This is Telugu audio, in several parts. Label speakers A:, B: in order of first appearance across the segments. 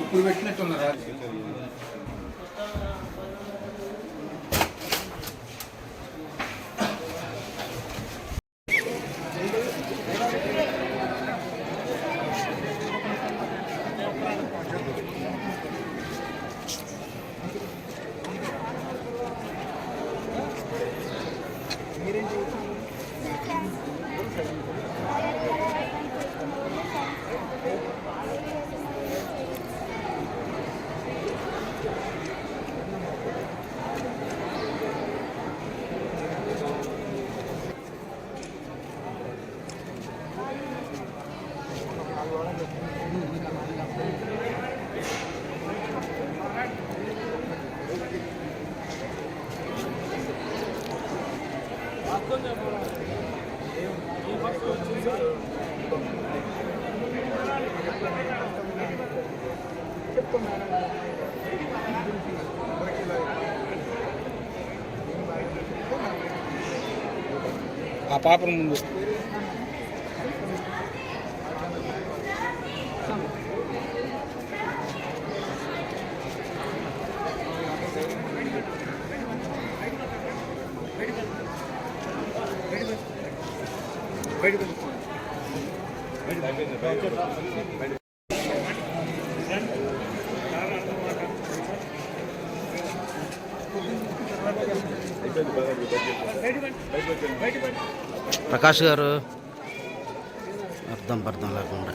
A: ఇప్పుడు పెట్టినట్టున్నారా. ఆ పాపను ముందు
B: ప్రకాష్ గారు అర్థం పర్థం లేకుండా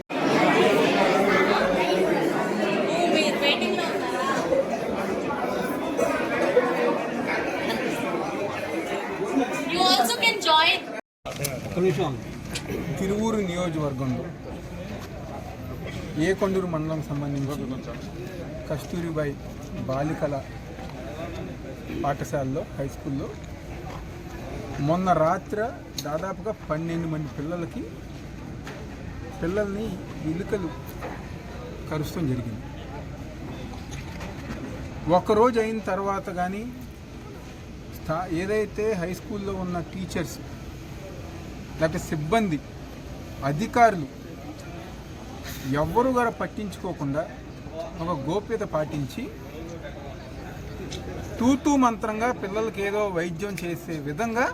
A: తిరువూరు నియోజకవర్గంలో ఏ కొండూరు మండలం సంబంధించి కస్తూరిబాయి బాలికల పాఠశాలలో హై స్కూల్లో మొన్న రాత్రి దాదాపుగా పన్నెండు మంది పిల్లలకి పిల్లల్ని ఎలుకలు కరుస్తాం జరిగింది. ఒకరోజు అయిన తర్వాత కానీ స్థా ఏదైతే హై స్కూల్లో ఉన్న టీచర్స్ లేకపోతే సిబ్బంది అధికారులు ఎవ్వరు కూడా పట్టించుకోకుండా ఒక గోప్యత పాటించి తూతూ మంత్రంగా పిల్లలకి ఏదో వైద్యం చేసే విధంగా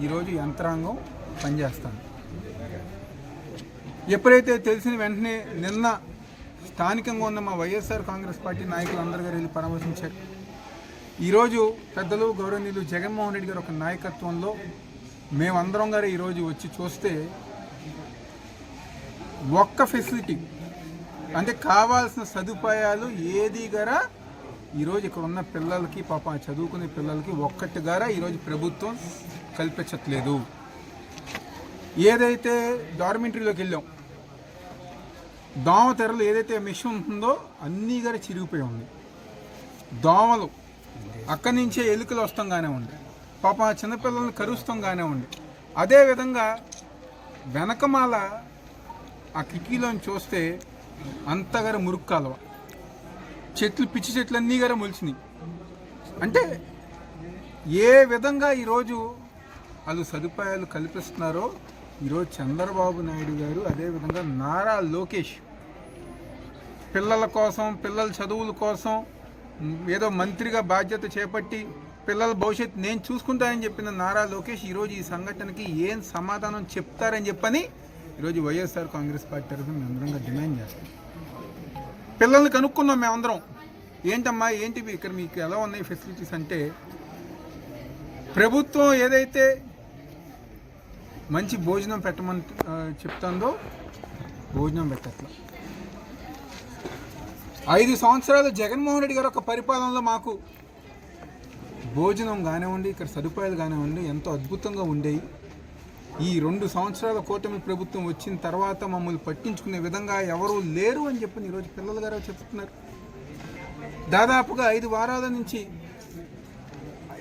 A: ఈరోజు యంత్రాంగం పనిచేస్తాను ఎప్పుడైతే తెలిసిన వెంటనే నిన్న స్థానికంగా ఉన్న మా వైఎస్ఆర్ కాంగ్రెస్ పార్టీ నాయకులు అందరు గారు వెళ్ళి పరామర్శించారు. ఈరోజు పెద్దలు గౌరవనీయులు జగన్మోహన్ రెడ్డి గారు ఒక నాయకత్వంలో మేమందరం గారు ఈరోజు వచ్చి చూస్తే ఒక్క ఫెసిలిటీ. అంటే కావాల్సిన సదుపాయాలు ఏది గారా ఈరోజు ఇక్కడ ఉన్న పిల్లలకి పాప చదువుకునే పిల్లలకి ఒక్కటి గారా ఈరోజు ప్రభుత్వం కల్పించట్లేదు. ఏదైతే డార్మెంటరీలోకి వెళ్ళాం దోమ తెరలు ఏదైతే మిషన్ ఉంటుందో అన్నీ గారు చిరిగిపోయి ఉంది దోమలు అక్కడి నుంచే ఎలుకలు వస్తాం ఉంది పాప ఆ చిన్నపిల్లల్ని కరుస్తాం ఉంది అదేవిధంగా వెనకమాల ఆ కిటికీలోని చూస్తే అంతగర మురుగు కాలువ చెట్లు పిచ్చి చెట్లు అన్నీ గారు మొలిచినాయి. అంటే ఏ విధంగా ఈరోజు వాళ్ళు సదుపాయాలు కల్పిస్తున్నారో ఈరోజు చంద్రబాబు నాయుడు గారు అదేవిధంగా నారా లోకేష్. పిల్లల కోసం పిల్లల చదువుల కోసం ఏదో మంత్రిగా బాధ్యత చేపట్టి పిల్లల భవిష్యత్తు నేను చూసుకుంటానని చెప్పిన నారా లోకేష్ ఈరోజు ఈ సంఘటనకి ఏం సమాధానం చెప్తారని చెప్పని ఈరోజు వైఎస్ఆర్ కాంగ్రెస్ పార్టీ తరఫున మేము అందరంగా డిమాండ్ చేస్తాం. పిల్లల్ని కనుక్కున్నాం మేమందరం. ఏంటమ్మా ఏంటివి ఇక్కడ మీకు ఎలా ఉన్నాయి ఫెసిలిటీస్ అంటే ప్రభుత్వం ఏదైతే మంచి భోజనం పెట్టమని చెప్తుందో భోజనం పెట్టట్లా. ఐదు సంవత్సరాలు జగన్మోహన్ రెడ్డి గారు ఒక పరిపాలనలో మాకు భోజనం కానివ్వండి ఇక్కడ సదుపాయాలు కానివ్వండి ఎంతో అద్భుతంగా ఉండేవి ఈ రెండు సంవత్సరాల కూటమి ప్రభుత్వం వచ్చిన తర్వాత మమ్మల్ని పట్టించుకునే విధంగా ఎవరూ లేరు అని చెప్పి ఈరోజు పిల్లలు గారు చెప్తున్నారు. దాదాపుగా ఐదు వారాల నుంచి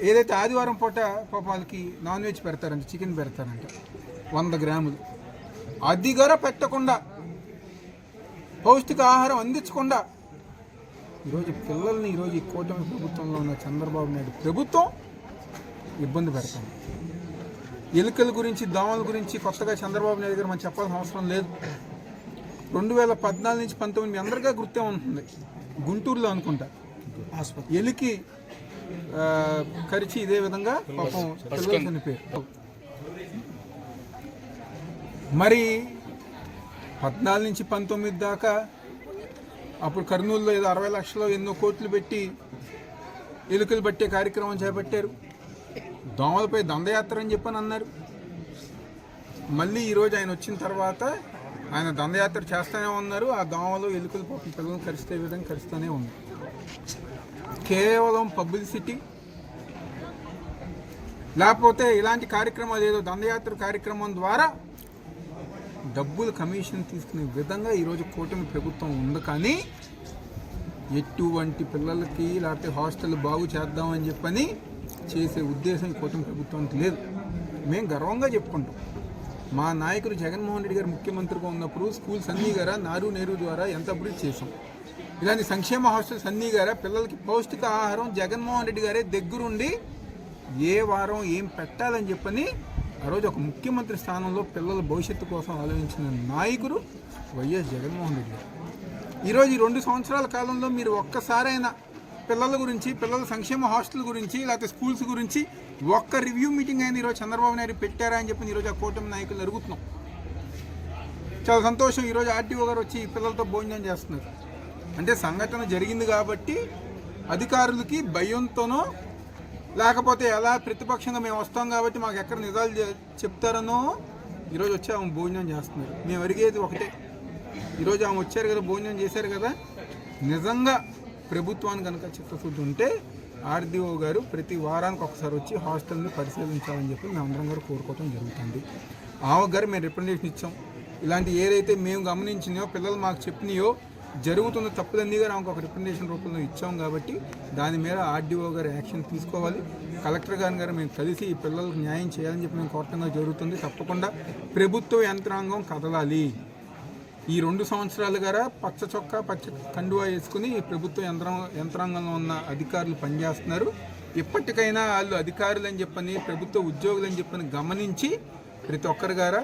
A: ఏదైతే ఆదివారం పూట పాపాలకి నాన్ వెజ్ పెడతారంట చికెన్ పెడతారంట వంద గ్రాములు. అది కూడా పెట్టకుండా పౌష్టిక ఆహారం అందించకుండా ఈరోజు పిల్లల్ని ఈరోజు ఈ కూటమి ప్రభుత్వంలో ఉన్న చంద్రబాబు నాయుడు ప్రభుత్వం ఇబ్బంది పెడతాం ఎలుకల గురించి దోమల గురించి కొత్తగా చంద్రబాబు నాయుడు గారు మనం చెప్పాల్సిన అవసరం లేదు. రెండు వేల పద్నాలుగు నుంచి పంతొమ్మిది మీ అందరికీ గుర్తే ఉంటుంది. గుంటూరులో అనుకుంటా. ఎలికి కరిచి ఇదే విధంగా పాపం పిల్లలు చనిపోయారు. మరి పద్నాలుగు నుంచి పంతొమ్మిది దాకా అప్పుడు కర్నూలులో ఏదో అరవై లక్షలు ఎన్నో కోట్లు పెట్టి ఎలుకలు పట్టే కార్యక్రమం చేపట్టారు. దోమలపై దండయాత్ర అని చెప్పని అన్నారు. మళ్ళీ ఈరోజు ఆయన వచ్చిన తర్వాత ఆయన దండయాత్ర చేస్తూనే ఉన్నారు. ఆ దోమలు ఎలుకలు పాపం పిల్లలను కరిస్తే విధంగా కరుస్తూనే ఉంది. కేవలం పబ్లిసిటీ. లేకపోతే ఇలాంటి కార్యక్రమాలు ఏదో దండయాత్ర కార్యక్రమం ద్వారా డబ్బులు కమిషన్ తీసుకునే విధంగా ఈరోజు కూటమి ప్రభుత్వం ఉంది కానీ ఎటువంటి పిల్లలకి లేకపోతే హాస్టల్ బాగు చేద్దామని చెప్పని చేసే ఉద్దేశం కూటమి ప్రభుత్వానికి లేదు. మేము గర్వంగా చెప్పుకుంటాం. మా నాయకుడు జగన్మోహన్ రెడ్డి గారు ముఖ్యమంత్రిగా ఉన్నప్పుడు స్కూల్స్ అన్నీ గారా నారు నేరు ద్వారా ఎంత అభివృద్ధి చేసాం ఇలాంటి సంక్షేమ హాస్టల్స్ అన్నీ గారా పిల్లలకి పౌష్టిక ఆహారం జగన్మోహన్ రెడ్డి గారే దగ్గరుండి ఏ వారం ఏం పెట్టాలని చెప్పని ఆ రోజు ఒక ముఖ్యమంత్రి స్థానంలో పిల్లల భవిష్యత్తు కోసం ఆలోచించిన నాయకుడు వైఎస్ జగన్మోహన్ రెడ్డి ఈరోజు ఈ రెండు సంవత్సరాల కాలంలో మీరు ఒక్కసారైనా పిల్లల గురించి పిల్లల సంక్షేమ హాస్టల్ గురించి లేకపోతే స్కూల్స్ గురించి ఒక్క రివ్యూ మీటింగ్ అయినా ఈరోజు చంద్రబాబు నాయుడు పెట్టారా అని చెప్పి ఈరోజు ఆ కూటమి నాయకులు అడుగుతున్నాం. చాలా సంతోషం. ఈరోజు ఆర్టీఓ గారు వచ్చి ఈ పిల్లలతో భోజనం చేస్తున్నారు. అంటే సంఘటన జరిగింది కాబట్టి అధికారులకి భయంతోనో లేకపోతే ఎలా ప్రతిపక్షంగా మేము వస్తాం కాబట్టి మాకు ఎక్కడ నిజాలు చెప్తారనో ఈరోజు వచ్చి ఆమె భోజనం చేస్తున్నారు. మేము అడిగేది ఒకటే. ఈరోజు ఆమె వచ్చారు కదా భోజనం చేశారు కదా. నిజంగా ప్రభుత్వాన్ని కనుక చిత్తశుద్ధి ఉంటే ఆర్డీఓ గారు ప్రతి వారానికి ఒకసారి వచ్చి హాస్టల్ని పరిశీలించాలని చెప్పి మేము అందరం గారు కోరుకోవడం జరుగుతుంది. ఆమె గారు మేము రిప్రజెంటేషన్ ఇచ్చాం. ఇలాంటి ఏదైతే మేము గమనించినాయో పిల్లలు మాకు చెప్పినాయో జరుగుతున్న తప్పులన్నీ కూడా ఆమెకు ఒక రిప్రజెంటేషన్ రూపంలో ఇచ్చాం కాబట్టి దాని మీద ఆర్డీఓ గారు యాక్షన్ తీసుకోవాలి. కలెక్టర్ గారి గారు మేము కలిసి ఈ పిల్లలకు న్యాయం చేయాలని చెప్పి మేము కోరటంగా జరుగుతుంది. తప్పకుండా ప్రభుత్వ యంత్రాంగం కదలాలి. ఈ రెండు సంవత్సరాలు గారా పచ్చ చొక్కా పచ్చ కండువా వేసుకుని ఈ ప్రభుత్వ యంత్రం యంత్రాంగంలో ఉన్న అధికారులు పనిచేస్తున్నారు. ఇప్పటికైనా వాళ్ళు అధికారులు అని చెప్పని ప్రభుత్వ ఉద్యోగులు అని చెప్పని గమనించి ప్రతి ఒక్కరి గారా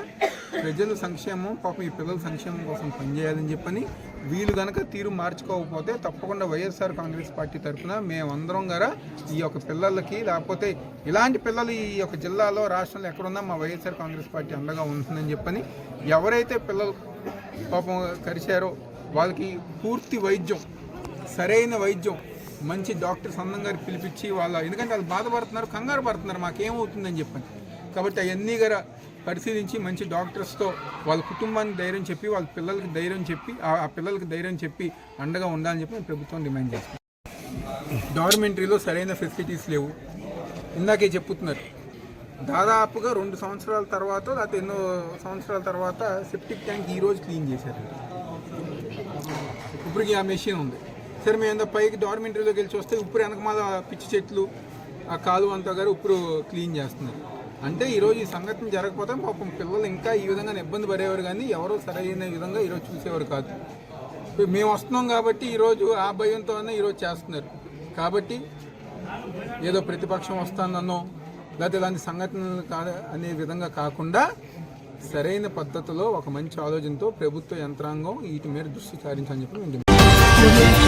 A: ప్రజల సంక్షేమం పాపం ఈ పిల్లల సంక్షేమం కోసం పనిచేయాలని చెప్పని వీళ్ళు కనుక తీరు మార్చుకోకపోతే తప్పకుండా వైఎస్ఆర్ కాంగ్రెస్ పార్టీ తరఫున మేమందరం గారా ఈ యొక్క పిల్లలకి లేకపోతే ఇలాంటి పిల్లలు ఈ యొక్క జిల్లాలో రాష్ట్రంలో ఎక్కడున్నా మా వైఎస్ఆర్ కాంగ్రెస్ పార్టీ అండగా ఉంటుందని చెప్పని ఎవరైతే పిల్లలు పాపం కరిచారో వాళ్ళకి పూర్తి వైద్యం సరైన వైద్యం మంచి డాక్టర్స్ గారు పిలిపించి వాళ్ళ ఎందుకంటే వాళ్ళు బాధపడుతున్నారు కంగారు పడుతున్నారు మాకేమవుతుందని చెప్పని. కాబట్టి అవన్నీ గారా పరిశీలించి మంచి డాక్టర్స్తో వాళ్ళ కుటుంబానికి ధైర్యం చెప్పి వాళ్ళ పిల్లలకి ధైర్యం చెప్పి ఆ పిల్లలకి ధైర్యం చెప్పి అండగా ఉండాలని చెప్పి మేము ప్రభుత్వం డిమాండ్ చేస్తాం డార్మెంటరీలో సరైన ఫెసిలిటీస్ లేవు. ఇందాకే చెప్పుతున్నారు. దాదాపుగా రెండు సంవత్సరాల తర్వాత లేకపోతే ఎన్నో సంవత్సరాల తర్వాత సెప్టిక్ ట్యాంక్ ఈరోజు క్లీన్ చేశారు. ఇప్పుడు ఆ మెషిన్ ఉంది. సరే మేము ఏందో పైకి డార్మెంటరీలోకి వెళ్ళి చూస్తే ఇప్పుడు వెనకమాల పిచ్చి చెట్లు ఆ కాలువ అంతా గారు ఇప్పుడు క్లీన్ చేస్తున్నారు. అంటే ఈరోజు ఈ సంఘటన జరగకపోతే పాపం పిల్లలు ఇంకా ఈ విధంగా ఇబ్బంది పడేవారు కానీ ఎవరో సరైన విధంగా ఈరోజు చూసేవారు కాదు. మేము వస్తున్నాం కాబట్టి ఈరోజు ఆ భయంతోనే ఈరోజు చేస్తున్నారు. కాబట్టి ఏదో ప్రతిపక్షం వస్తానన్నో లేకపోతే ఇలాంటి సంఘటనలు కా అనే విధంగా కాకుండా సరైన పద్ధతిలో ఒక మంచి ఆలోచనతో ప్రభుత్వ యంత్రాంగం వీటి మీద దృష్టి సారించాలని చెప్పి